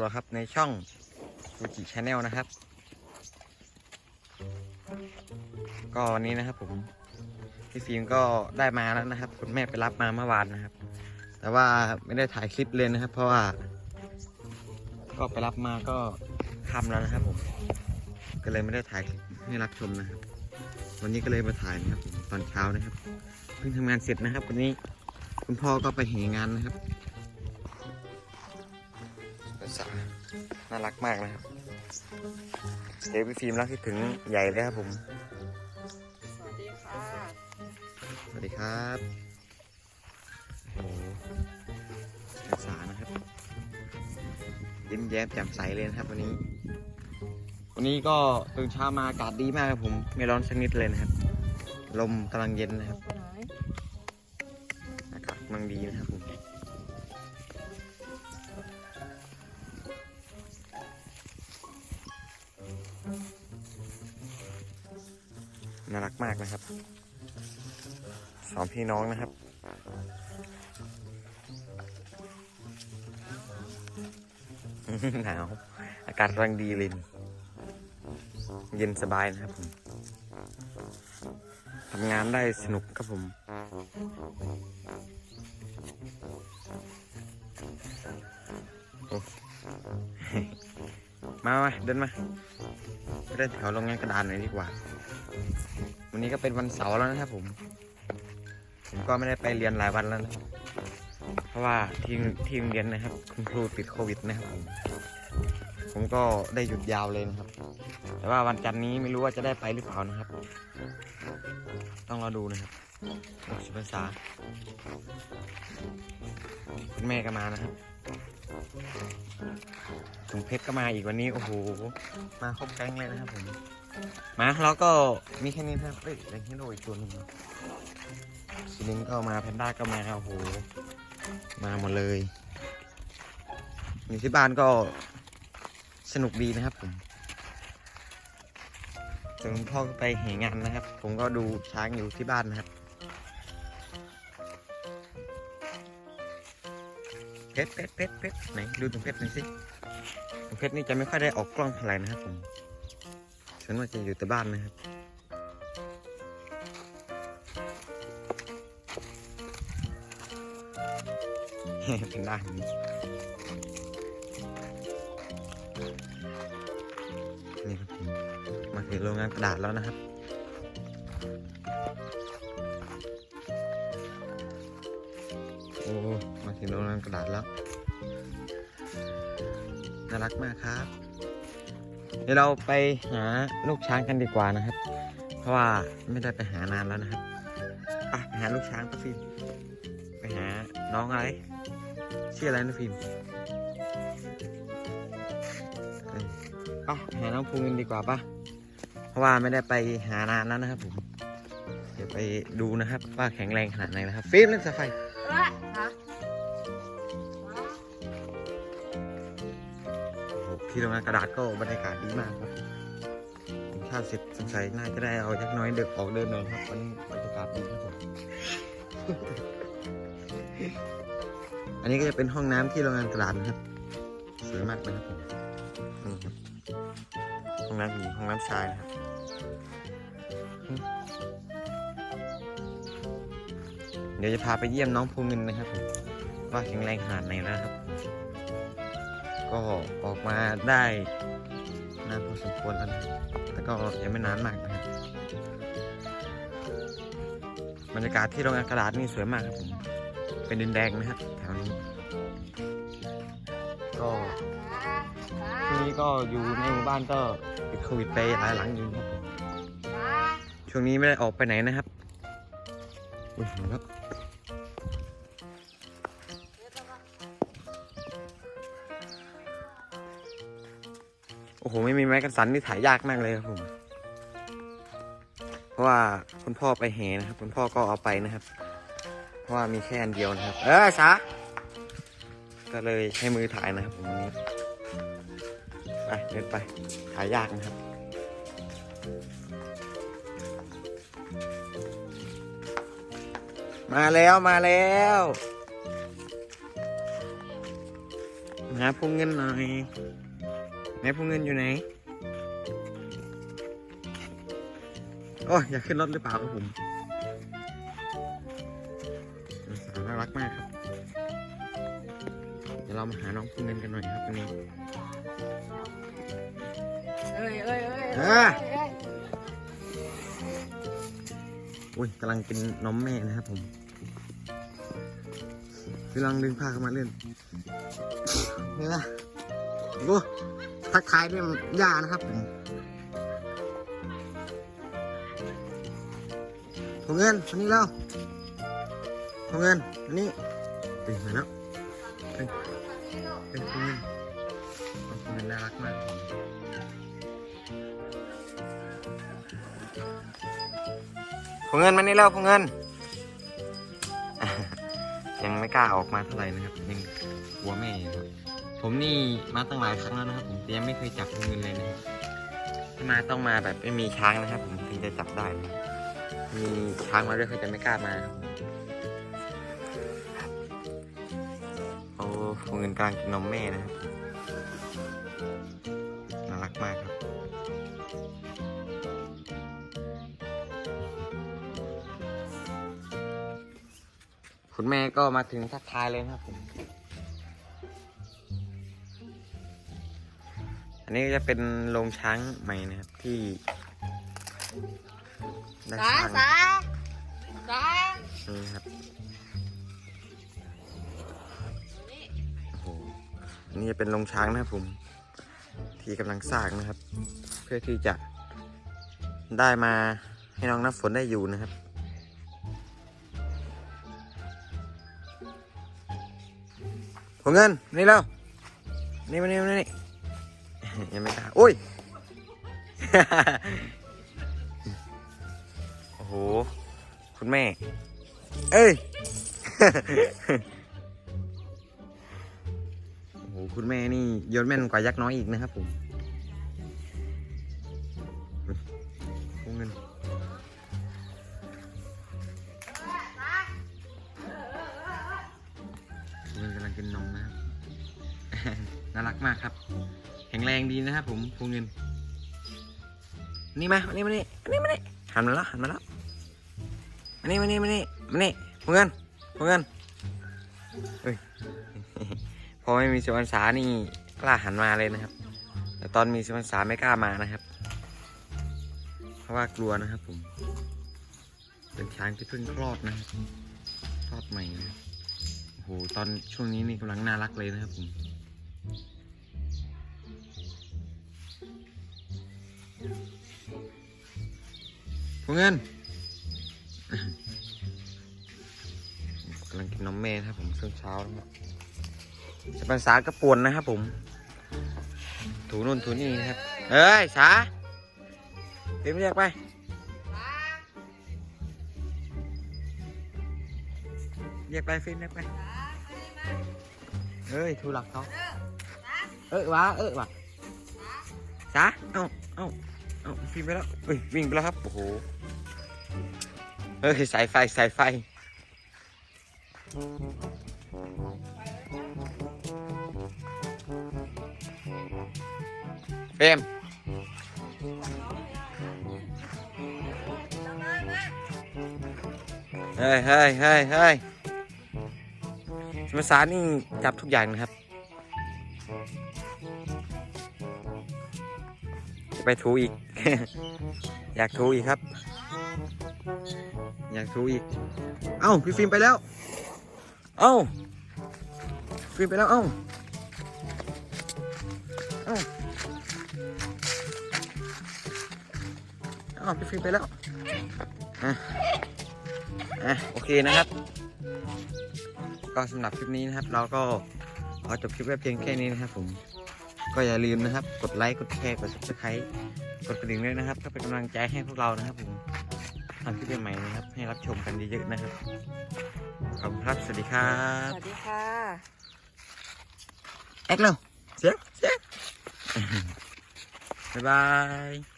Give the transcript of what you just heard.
เราครับในช่องฟูจิชาแนลนะครับ ก็วันนี้นะครับผมพี่ฟิล์มก็ได้มาแล้วนะครับ คุณแม่ไปรับมาเมื่อวานนะครับ แต่ว่าไม่ได้ถ่ายคลิปเลยนะครับ เพราะว่า ก็ไปรับมาก็ค่ำแล้วนะครับผม ก็เลยไม่ได้ถ่ายคลิปให้รับชมนะครับ วันนี้ก็เลยมาถ่ายนะครับตอนเช้านะครับ เพิ่งทำงานเสร็จนะครับ วันนี้คุณพ่อก็ไปเหงานนะครับ น่ารักมากนะครับเดี๋ยวพี่ฟิล์มรักที่ถึงใหญ่เลยครับผม สวัสดีค่ะ สวัสดีครับโอ้โหภาษานะครับ ยิ้มแย้มแจ่มใสเลยนะครับวันนี้ วันนี้ก็ตื่นเช้ามาอากาศดีมากครับผม ไม่ร้อนสักนิดเลยนะครับ ลมกำลังเย็นนะครับไปไหนอากาศกำลังดีนะครับผม น่ารักมากนะครับสองพี่น้องนะครับ หนาว อากาศกำลังดีเลยนี่เย็นสบายนะครับผมทำงานได้สนุกครับผมมามเดินมาเดินแถวโรงงานกระดานหน่อยดีกว่า วันนี้ก็เป็นวันเสาร์แล้วนะครับผม ผมก็ไม่ได้ไปเรียนหลายวันแล้วนะเพราะว่าที่ที่โรงเรียนนะครับ คุณครูติดโควิดนะครับผมผมก็ได้หยุดยาวเลยนะครับ แต่ว่าวันจันทร์นี้ไม่รู้ว่าจะได้ไปหรือเปล่านะครับ ต้องรอดูนะครับสุภาษาคุณแม่ก็มานะครับถุงเพชรก็มาอีกวันนี้ โอ้โห มาครบแก๊งเลยนะครับผม มาเราก็มีแค่นี้นะครับเอ้ยแรงฮิโรอีกตัวหนึ่งสีนิงก็มาแพนด้าก็มาโอ้โหมาหมดเลยอยู่ที่บ้านก็สนุกดีนะครับผมส่วนพ่อไปเหงานนะครับ ผมก็ดูช้างอยู่ที่บ้านนะครับเพชรเพชรเพชรเพชรไหนดูตรงเพชรหน่อยสิตรงเพชรนี่จะไม่ค่อยได้ออกกล้องเท่าไหร่นะครับผม ฉันว่าจะอยู่แต่บ้านนะครับ เป็นด้านนี้นี่ครับมาถึงโรงงานกระดาษแล้วนะครับโอ้มาถึงโรงงานกระดาษแล้วน่ารักมากครับ เดี๋ยวเราไปหาลูกช้างกันดีกว่านะครับ เพราะว่าไม่ได้ไปหานานแล้วนะครับไปหาลูกช้างปะฟิล์มไปหาน้องอะไรชื่ออะไรนะฟิล์มเอ้ยไปหาน้องภูมินดีกว่าปะเพราะว่าไม่ได้ไปหานานแล้วนะครับผม เดี๋ยวไปดูนะครับ ว่าแข็งแรงขนาดไหนนะครับฟิล์มเล่นสไฟฮะ ที่โรงงานกระดาษก็บรรยากาศดีมากครับกินข้าวเสร็จสงสัยน่าจะได้เอาจักน้อยเด็กออกเดินหน่อยครับวันนี้บรรยากาศดีครับผมอันนี้ก็จะเป็นห้องน้ำที่โรงงานกระดาษนะครับสวยมากนะครับผมห้องน้ำหญิงห้องน้ำชายนะครับเดี๋ยวจะพาไปเยี่ยมน้องภูมินนะครับผมว่าแข็งแรงขนาดไหนแล้วนะครับ ก็ออกมาได้นานพอสมควรแล้วนะแต่ก็ยังไม่นานมากนะครับบรรยากาศที่โรงงานกระดาษนี่สวยมากครับผมเป็นดินแดงนะครับแถวนี้ก็ที่นี้ก็อยู่ในหมู่บ้านก็ติดโควิดไปหลายหลังอยู่ครับผมช่วงนี้ไม่ได้ออกไปไหนนะครับอุ้ยห็นแล้ว อ้โห ไม่มีไม้กันสันนี่ถ่ายยากมากเลยครับผม เพราะว่าคุณพ่อไปแหนะครับ คุณพ่อก็เอาไปนะครับ เพราะว่ามีแค่อันเดียวนะครับ เออช้าก็เลยให้มือถ่ายนะครับผมวันนี้ไปเดินไปถ่ายยากนะครับมาแล้วมาแล้วอืมหาพวงเงินหน่อย นพวงเงินอยู่ไหน โอ้ยอยากขึ้นรถหรือเปล่าครับผมสาวน่ารักมากครับ เดี๋ยวเรามาหาน้องพวงเงินกันหน่อยครับวันนี้ เอ้ยเอ้ยเอ้ยเอเอ้อยเอ้ยอุ้ยกำลังกินนมแม่นะครับผมกำลังดึงผ้าเข้ามาเล่นนี่นะโอ้ ทักทายด้วยยานะครับผมพงเงินวันนี้แล้วพงเงินวันนี้เฮ้ยมาแล้วเฮ้ยเฮ้ยพงเงินพงเงินน่ารักมากพงเงินมานี่แล้วพงเงิน ยังไม่กล้าออกมาเท่าไหร่นะครับ ยังกลัวแม่อยู่ครับ ผมนี่มาตั้งหลายครั้งแล้วนะครับ ผมยังไม่เคยจับเงินเลยนะครับถ้ามาต้องมาแบบไม่มีช้างนะครับ ผมถึงจะจับได้นะมีช้างมาด้วยเขาจะไม่กล้ามาครับโอ้เงินกลางกินนมแม่นะครับน่ารักมากครับคุณแม่ก็มาถึงทักทายเลยนะครับผม อันนี้จะเป็นโรงช้างใหม่นะครับที่ได้สาสร้างสาสานี่ครับโอ้โหอันนี้จะเป็นโรงช้างนะครับผม ที่กำลังสร้างนะครับ เพื่อที่จะได้มาให้น้องน้ำฝนได้อยู่นะครับผมเงินนี่แล้วนี่มานี่มานี่ ยังไม่กล้าโอ้ย โอ้โห คุณแม่ เอ้ย โอ้โห คุณแม่นี่โยนแม่นกว่ายักษ์น้อยอีกนะครับผมผมเงินผมเงินกำลังกินนมนะครับ น่ารักมากครับ ข็งแรงดีนะครับผมพวงเงิน นี่มามานี่มานี่มานี่มานี่หันมาแล้วหันมาแล้วมานี่มานี่มานี่มานี่พวงเงินพวงเงินเอ้ยพอไม่มีสุวรรณสานี่กล้าหันมาเลยนะครับ แต่ตอนมีสุวรรณสาไม่กล้ามานะครับ เพราะว่ากลัวนะครับผม เป็นช้างที่เพิ่งคลอดนะครับคลอดใหม่นะครับโอ้โหตอนช่วงนี้นี่กำลังน่ารักเลยนะครับผม พวกเงินกำลังกินนมแม่ครับผมช่วงเช้านะครับจะเป็นสากระปวนนะครับผม ถูนู่นถูนี่นะครับ เอ้ย สาเต็มเรียกไปเรียกไปฟิล์มเรียกไปเอ้ยถูหลักเขาเอ้ยวะเอ้ยวะ สาเอ้าเอ้าเอ้าฟิล์มไปแล้วเอ้ยวิ่งไปแล้วครับ โอ้โห เฮ้ยสายไฟสายไฟ เฟมเฮ้ยเฮ้ยเฮ้ยเฮ้ยสมสารนี่จับทุกอย่างนะครับ ไปถูอีก อยากถูอีกครับ อยากถูอีก เอ้าพี่ฟิล์มไปแล้ว เอ้าฟิล์มไปแล้วเอ้าเอ้าเอ้าพี่ฟิล์มไปแล้วอะอะโอเคนะครับ ก็สำหรับคลิปนี้นะครับ เราก็ขอจบคลิปไว้เพียงแค่นี้นะครับผม ก็อย่าลืมนะครับ กดไลค์ กดแชร์ กด subscribe กดกระดิ่งด้วยนะครับเพื่อเป็นกำลังใจให้พวกเรานะครับผมทำคลิปใหม่ๆนะครับ ให้รับชมกันเยอะๆนะครับ ขอบคุณครับ สวัสดีครัสบ วัสดีค่ะ แอคเร็วเสียงเสียงบ๊ายบาย